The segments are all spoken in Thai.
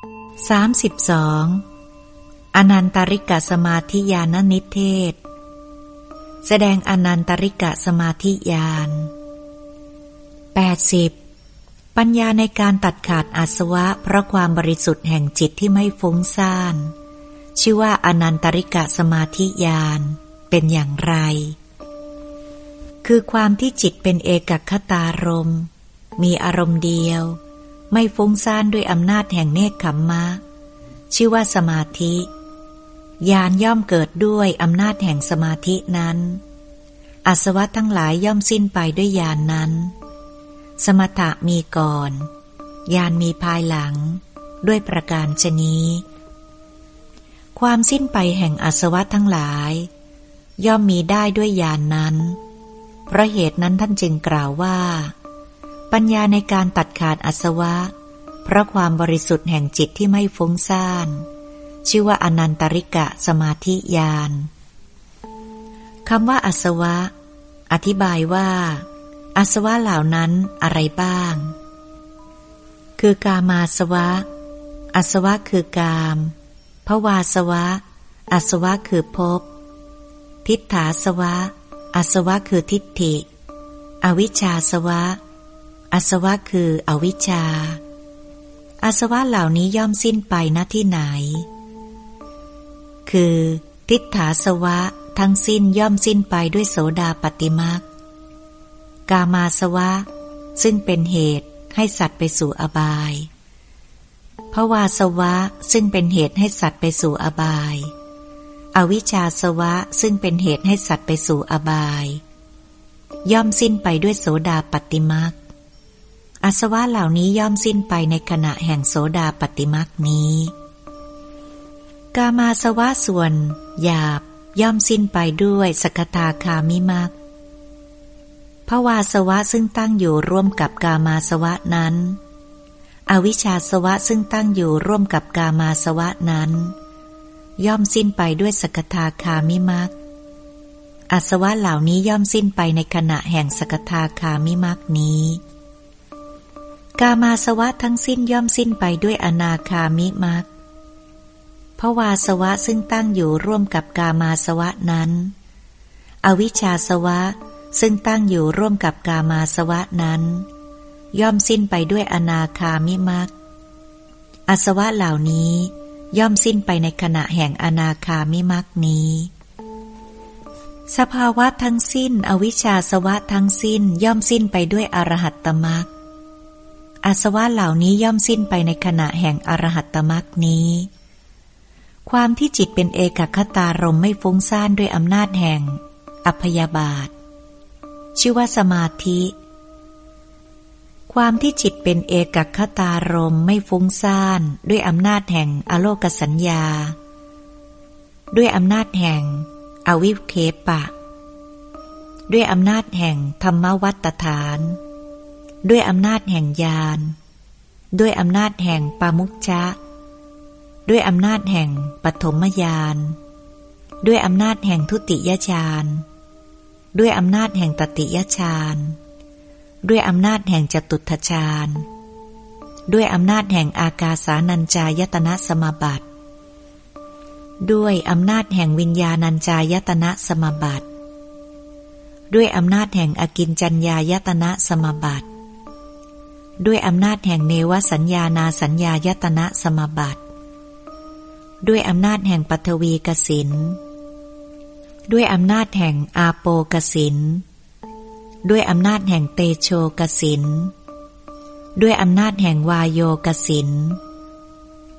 32. อนันตริกะสมาธิญาณนิเทศ แสดงอนันตริกะสมาธิญาณ 80. ปัญญาในการตัดขาดอาสวะเพราะความบริสุทธิ์แห่งจิตที่ไม่ฟุ้งซ่าน ชื่อว่าอนันตริกะสมาธิญาณเป็นอย่างไร คือความที่จิตเป็นเอกคตารมมีอารมณ์เดียว ไม่ฟุ้งซ่านด้วยอำนาจแห่งเนคขมมะ ชื่อว่าสมาธิญาณย่อมเกิดด้วยอำนาจแห่งสมาธินั้น อาสวะทั้งหลายย่อมสิ้นไปด้วยญาณนนั้น สมถะมีก่อนญาณมีภายหลัง ด้วยประการชนี้ ความสิ้นไปแห่งอาสวะทั้งหลาย ย่อมมีได้ด้วยญาณนนั้น เพราะเหตุนั้นท่านจึงกล่าวว่า ปัญญาในการตัดขาดอสวะ เพราะความบริสุทธิ์แห่งจิตที่ไม่ฟุ้งซ่าน ชื่อว่าอนันตริกะสมาธิญาณคำว่าอสวะ อธิบายว่าอสวะเหล่านั้นอะไรบ้าง คือกามาสวะอสวะคือกามภวาสวะอสวะคือภพ ทิฏฐาสวะอสวะคือทิฏฐิ อวิชชาสวะ อาสวะคืออวิชชา อาสวะเหล่านี้ย่อมสิ้นไปณที่ไหน คือ ทิฏฐาสวะทั้งสิ้นย่อมสิ้นไปด้วยโสดาปฏิมักกามาสวะ ซึ่งเป็นเหตุให้สัตว์ไปสู่อบายภวาสวะซึ่งเป็นเหตุให้สัตว์ไปสู่อบาย อวิชชาสวะซึ่งเป็นเหตุให้สัตว์ไปสู่อบาย ย่อมสิ้นไปด้วยโสดาปฏิมัก อาสวะเหล่านี้ย่อมสิ้นไปในขณะแห่งโสดาปฏิมักนี้ กามาสวะส่วน หยาบย่อมสิ้นไปด้วยสกทาคามิมักภาวาสวะซึ่งตั้งอยู่ร่วมกับกามาสวะนั้น อวิชชาสวะซึ่งตั้งอยู่ร่วมกับกามาสวะนั้น ย่อมสิ้นไปด้วยสกทาคามิมักอาสวะเหล่านี้ย่อมสิ้นไปในขณะแห่งสกทาคามิมักนี้ กามาสวะทั้งสิ้นย่อมสิ้นไปด้วยอนาคามิมักพราะวาสวะซึ่งตั้งอยู่ร่วมกับกามาสวะนั้น อวิชชาสวะซึ่งตั้งอยู่ร่วมกับกามาสวะนั้น ย่อมสิ้นไปด้วยอนาคามิมักอสวะเหล่านี้ย่อมสิ้นไปในขณะแห่งอนาคามิมักนี้ สภาวะทั้งสิ้น อวิชชาสวะทั้งสิ้นย่อมสิ้นไปด้วยอรหัตตมัก อาสวะเหล่านี้ย่อมสิ้นไปในขณะแห่งอรหัตตมรักนี้ ความที่จิตเป็นเอกคตารมไม่ฟุ้งซ่านด้วยอำนาจแห่ง อัพยาบาท ชื่อว่าสมาธิ ความที่จิตเป็นเอกคตารมไม่ฟุ้งซ่านด้วยอำนาจแห่งอโลกสัญญา ด้วยอำนาจแห่ง อวิเคปะ ด้วยอำนาจแห่งธรรมวัตฐาน ด้วยอำนาจแห่งญาณ ด้วยอำนาจแห่งปามุกชะ ด้วยอำนาจแห่งปฐมญาณ ด้วยอำนาจแห่งทุติยฌาน ด้วยอำนาจแห่งตติยฌาน ด้วยอำนาจแห่งจตุทฌาน ด้วยอำนาจแห่งอากาสานัญจายตนะสมบัติ ด้วยอำนาจแห่งวิญญาณัญจายตนะสมบัติ ด้วยอำนาจแห่งอกินจัญญายตนะสมบัติ ด้วยอำนาจแห่งเนวสัญญานาสัญญายตนะสมบัติ ด้วยอำนาจแห่งปัทวีกสิน ด้วยอำนาจแห่งอาโปกสิน ด้วยอำนาจแห่งเตโชกสิน ด้วยอำนาจแห่งวายโยกสิน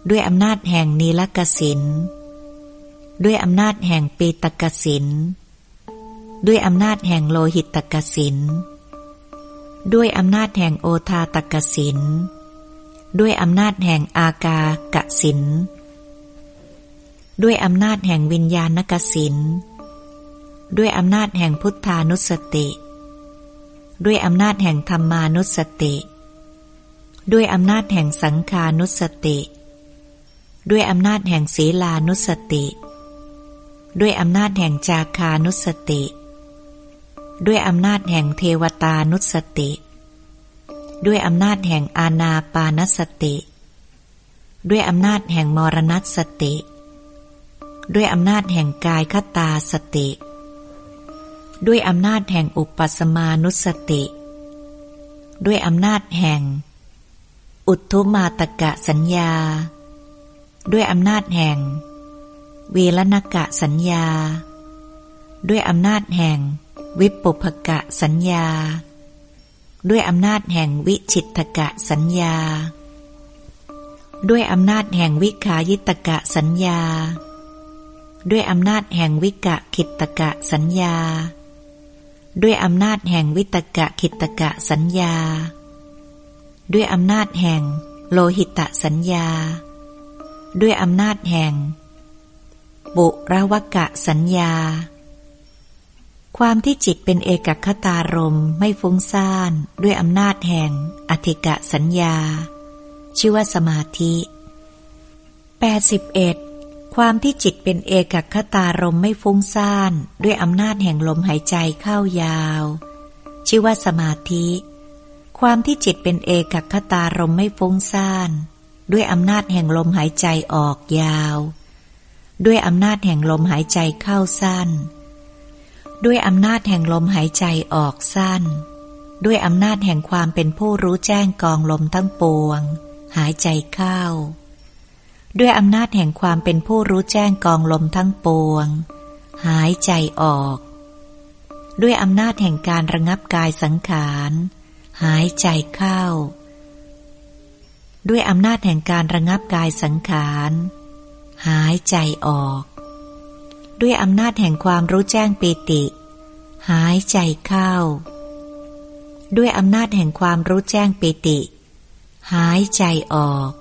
ด้วยอำนาจแห่งนีลกสิน ด้วยอำนาจแห่งปีตกสิน ด้วยอำนาจแห่งโลหิตตกสิน ด้วยอำนาจแห่งโอทาตกสิน ด้วยอำนาจแห่งอากากสิน ด้วยอำนาจแห่งวิญญาณกสิน ด้วยอำนาจแห่งพุทธานุสติ ด้วยอำนาจแห่งธรรมานุสติ ด้วยอำนาจแห่งสังขานุสติ ด้วยอำนาจแห่งศีลานุสติ ด้วยอำนาจแห่งจาคานุสติ ด้วยอำนาจแห่งเทวตานุสติ ด้วยอำนาจแห่งอาณาปานสติ ด้วยอำนาจแห่งมรณสติ ด้วยอำนาจแห่งกายคตาสติ ด้วยอำนาจแห่งอุปสมานุสติ ด้วยอำนาจแห่ง อุทุมาตกะสัญญา ด้วยอำนาจแห่งวีลนกะสัญญา ด้วยอำนาจแห่ง วิปุภกะสัญญา ด้วยอำนาจแห่งวิชิตกะสัญญา ด้วยอำนาจแห่งวิขายิตกะสัญญา ด้วยอำนาจแห่งวิกะขิตกะสัญญา ด้วยอำนาจแห่งวิตกะขิตกะสัญญา ด้วยอำนาจแห่งโลหิตะสัญญา ด้วยอำนาจแห่ง บุรวกะสัญญา ความที่จิตเป็นเอกคตารมไม่ฟุ้งซ่าน ด้วยอำนาจแห่งอธิกะสัญญา ชื่อว่าสมาธิ 81. ความที่จิตเป็นเอกคตารมไม่ฟุ้งซ่าน ด้วยอำนาจแห่งลมหายใจเข้ายาว ชื่อว่าสมาธิ ความที่จิตเป็นเอกคตารมไม่ฟุ้งซ่าน ด้วยอำนาจแห่งลมหายใจออกยาว ด้วยอำนาจแห่งลมหายใจเข้าสั้น ด้วยอำนาจแห่งลมหายใจออกสั้น ด้วยอำนาจแห่งความเป็นผู้รู้แจ้งกองลมทั้งปวง หายใจเข้า ด้วยอำนาจแห่งความเป็นผู้รู้แจ้งกองลมทั้งปวง หายใจออก ด้วยอำนาจแห่งการระงับกายสังขาร หายใจเข้า ด้วยอำนาจแห่งการระงับกายสังขาร หายใจออก ด้วยอำนาจแห่งความรู้แจ้งปีติ หายใจเข้า ด้วยอำนาจแห่งความรู้แจ้งปีติ หายใจออก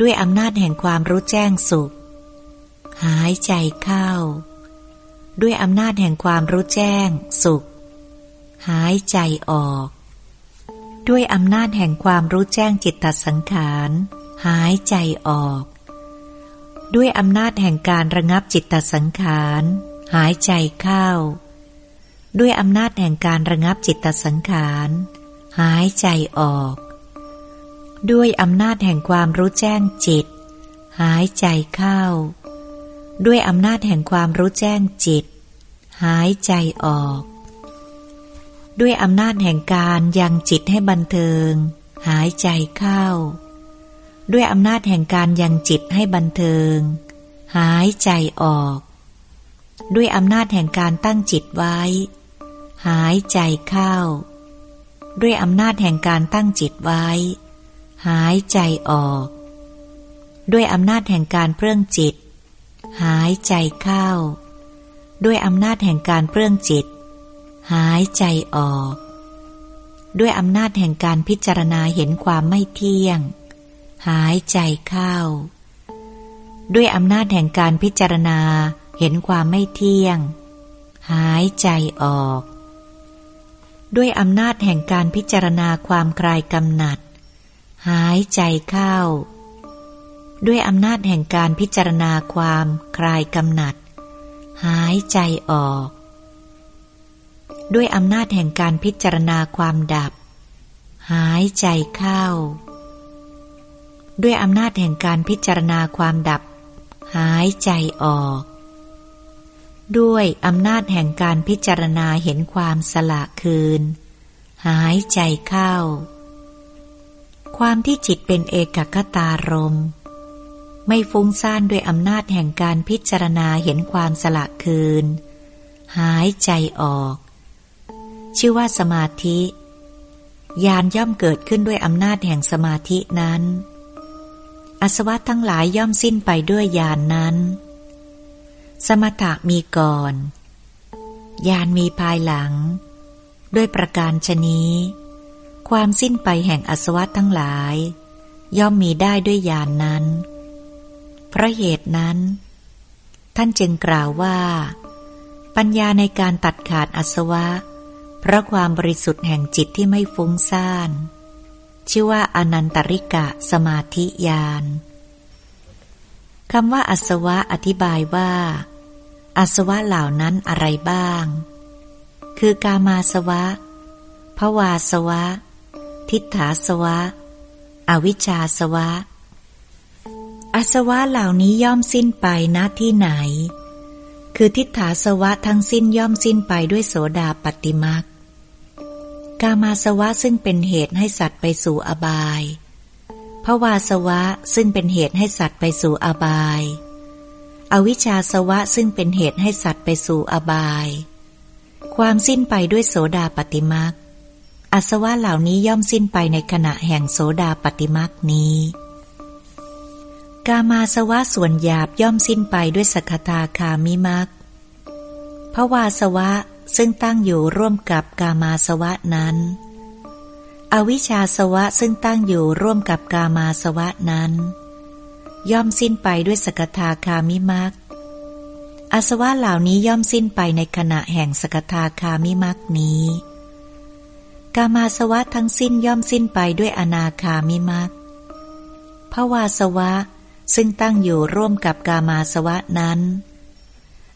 ด้วยอำนาจแห่งความรู้แจ้งสุข หายใจเข้า ด้วยอำนาจแห่งความรู้แจ้ง สุข หายใจออก ด้วยอำนาจแห่งความรู้แจ้งจิตตสังขาร หายใจออก ด้วยอำนาจแห่งการระงับจิตตสังขาร หายใจเข้า ด้วยอำนาจแห่งการระงับจิตตสังขาร หายใจออก ด้วยอำนาจแห่งความรู้แจ้งจิต หายใจเข้า ด้วยอำนาจแห่งความรู้แจ้งจิต หายใจออก ด้วยอำนาจแห่งการยังจิตให้บันเทิง หายใจเข้า ด้วยอำนาจแห่งการยังจิตให้บันเทิง หายใจออก ด้วยอำนาจแห่งการตั้งจิตไว้ หายใจเข้า ด้วยอำนาจแห่งการตั้งจิตไว้ หายใจออก ด้วยอำนาจแห่งการเปลื้องจิต หายใจเข้า ด้วยอำนาจแห่งการเปลื้องจิต หายใจออก ด้วยอำนาจแห่งการพิจารณาเห็นความไม่เที่ยง หายใจเข้า ด้วยอำนาจแห่งการพิจารณาเห็นความไม่เที่ยง หายใจออก ด้วยอำนาจแห่งการพิจารณาความคลายกำหนัด หายใจเข้า ด้วยอำนาจแห่งการพิจารณาความคลายกำหนัด หายใจออก ด้วยอำนาจแห่งการพิจารณาความดับ หายใจเข้า ด้วยอำนาจแห่งการพิจารณาความดับ หายใจออก ด้วยอำนาจแห่งการพิจารณาเห็นความสละคืน หายใจเข้า ความที่จิตเป็นเอกคตารม ไม่ฟุ้งซ่านด้วยอำนาจแห่งการพิจารณาเห็นความสละคืน หายใจออก ชื่อว่าสมาธิ ยานย่อมเกิดขึ้นด้วยอำนาจแห่งสมาธินั้น อสวะทั้งหลายย่อมสิ้นไปด้วยญาณนนั้น สมถะมีก่อน ญาณมีภายหลัง ด้วยประการชนี้ ความสิ้นไปแห่งอสวะทั้งหลาย ย่อมมีได้ด้วยญาณนนั้น เพราะเหตุนั้น ท่านจึงกล่าวว่า ปัญญาในการตัดขาดอสวะ เพราะความบริสุทธิ์แห่งจิตที่ไม่ฟุ้งซ่าน ชื่อว่าอนันตริกะสมาธิยานคำว่าอสวะอธิบายว่าอสวะเหล่านั้นอะไรบ้าง คือกามาสวะ ภวาสวะ ทิฏฐาสวะ อวิชชาสวะอสวะเหล่านี้ย่อมสิ้นไปณที่ไหน คือทิฏฐาสวะทั้งสิ้นย่อมสิ้นไปด้วยโสดาปฏิมัก กามาสวะซึ่งเป็นเหตุให้สัตว์ไปสู่อบายภวาสวะซึ่งเป็นเหตุให้สัตว์ไปสู่อบาย อวิชชาสวะซึ่งเป็นเหตุให้สัตว์ไปสู่อบาย ความสิ้นไปด้วยโสดาปฏิมักอาสวะเหล่านี้ย่อมสิ้นไปในขณะแห่งโสดาปฏิมักนี้ กามาสวะส่วนหยาบย่อมสิ้นไปด้วยสกทาคามิมักภวาสวะ ซึ่งตั้งอยู่ร่วมกับกามาสวะนั้น อวิชชาสวะซึ่งตั้งอยู่ร่วมกับกามาสวะนั้น ย่อมสิ้นไปด้วยสกทาคามิมักอาสวะเหล่านี้ย่อมสิ้นไปในขณะแห่งสกทาคามิมักนี้ กามาสวะทั้งสิ้นย่อมสิ้นไปด้วยอนาคามิมักภวาสวะซึ่งตั้งอยู่ร่วมกับกามาสวะนั้น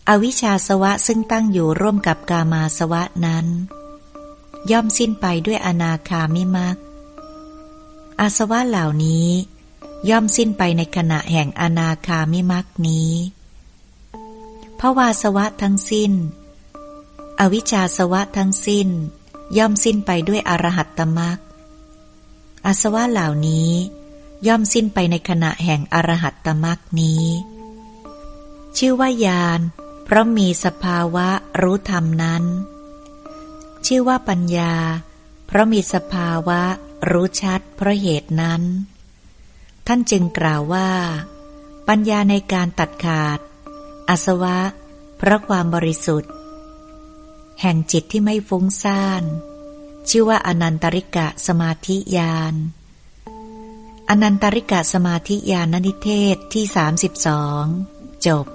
อวิชชาสวะซึ่งตั้งอยู่ร่วมกับกามาสวะนั้น ย่อมสิ้นไปด้วยอนาคามิมักอาสวะเหล่านี้ ย่อมสิ้นไปในขณะแห่งอนาคามิมักนี้ภาวาสวะทั้งสิ้น อวิชชาสวะทั้งสิ้น ย่อมสิ้นไปด้วยอรหัตตมักอาสวะเหล่านี้ ย่อมสิ้นไปในขณะแห่งอรหัตตมักนี้ ชื่อว่ายาน ราะมีสภาวะรู้ธรรมนั้น ชื่อว่าปัญญา เพราะมีสภาวะรู้ชัดเพราะเหตุนั้น ท่านจึงกล่าวว่า ปัญญาในการตัดขาด อาสวะ เพราะความบริสุทธิ์ แห่งจิตที่ไม่ฟุ้งซ่าน ชื่อว่าอนันตริกะสมาธิยานอนันตริกะสมาธิยานนิเทศที่ 32 จบ